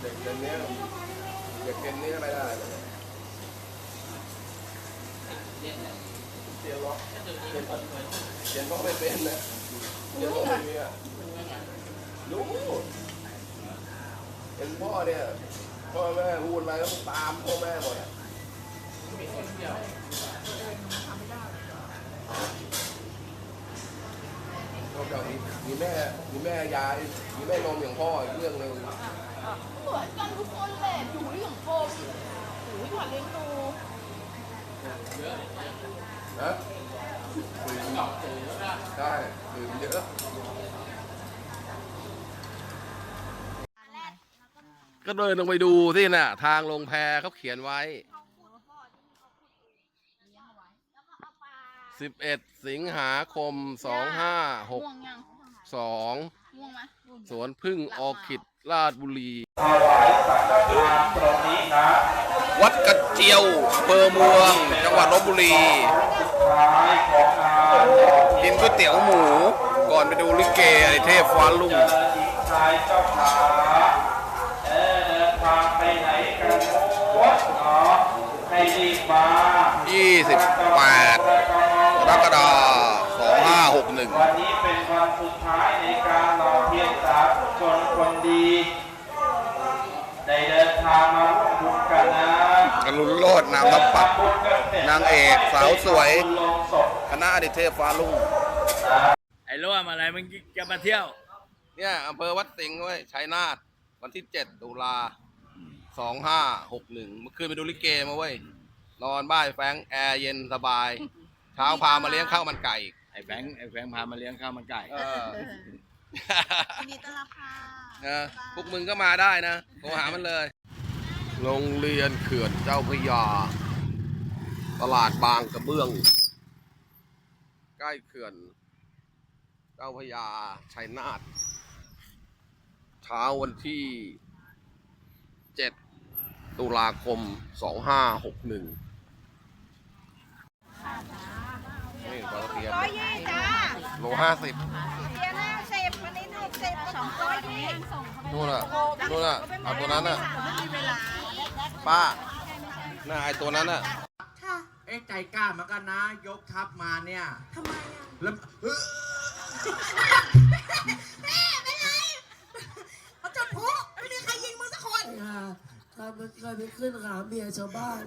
เด็กเดี๋ยวนี้เด็กเดี๋ยวนี้ไม่ได้เลยเรียนล็อกเรียนเรียนก็ไม่เป็นนะเรียนก็ไม่มีอะรู้ เป็นพ่อเนี่ยพ่อแม่พูดอะไรก็ต้องตามพ่อแม่หมดอะนอกจากมีมีแม่มีแม่ยายมีแม่นมอย่างพ่ออีกเรื่องหนึ่งเหมือนกันทุกคนแหละอยู่เรื่องโควิดโอ้ยหวานเลี้ยงดูนะใช่ดื่มเยอะ ก็เดินลงไปดูที่น่ะ ทางลงแพเขาเขียนไว้11สิงหาคมม่วงยัง2562ม่วงสวนพึ่งออคิดราชบุรีถวายสังฆทานตรงนี้นะวัดกระเจียวอำเภอเมือง จังหวัดลบบุรีดินก๋วยเตี๋ยวหมู ก่อนไปดูลิเกไอเทพฟ้าลุ่งชายเจ้าขา อเดินทางไปไหนกันหมดเนาะให้รีบมา28กรกฎาคม2561 วันนี้เป็นวันสุดท้ายในการหล่อเทียนสาธุชนคนดีได้เดินทางมาร่วมบุญกันนะกรุณโลดนามทัพปักบุญกันสร็จนางเอกสาวสวยบุญลงศพคณะอดิเทพฟ้าลุ่งไอ้ร่วมอะไรมึงจะมาเที่ยว เนี่ยอำเภอวัดสิงห์เว้ยชัยนาทวันที่ 7 ตุลา 2561เมื่อคืนไปดูลิเกมาเว้ย นอนบ้านแฟรงค์แอร์เย็นสบาย เช้าพามาเลี้ยงข้าวมันไก่อีกไอ้แฟงค์ไอ้แฟงค์พามาเลี้ยงข้าวมันไก่ เออยินดีต้อนรับค่ะนะพวกมึงก็มาได้นะโทรหามันเลย โรงเรียนเขื่อนเจ้าพระยา ตลาดบางกระเบื้อง ใกล้เขื่อน เจ้าพระยาชัยนาทเช้าวันที่7 ตุลาคม 2561นี่ปลาตะเพียนร้อยยี่จ้าโลห้าสิบเทียนห้าสิบวันนี้หกสิบสองร้อยยี่นู่นน่ะนู่นน่ะเอาตัวนั้นน่ะไม่มีเวลาป้าน่าไอตัวนั้นน่ะเอ๊ะใจกล้าเหมือนกันนะ ยกทัพมาเนี่ยทำไมอะแล้วเอ้อ แม่เป็นไรเขาจุดพลุไม่มีใครับมันเคยไปขึ้นขาเมียชาวบ้าน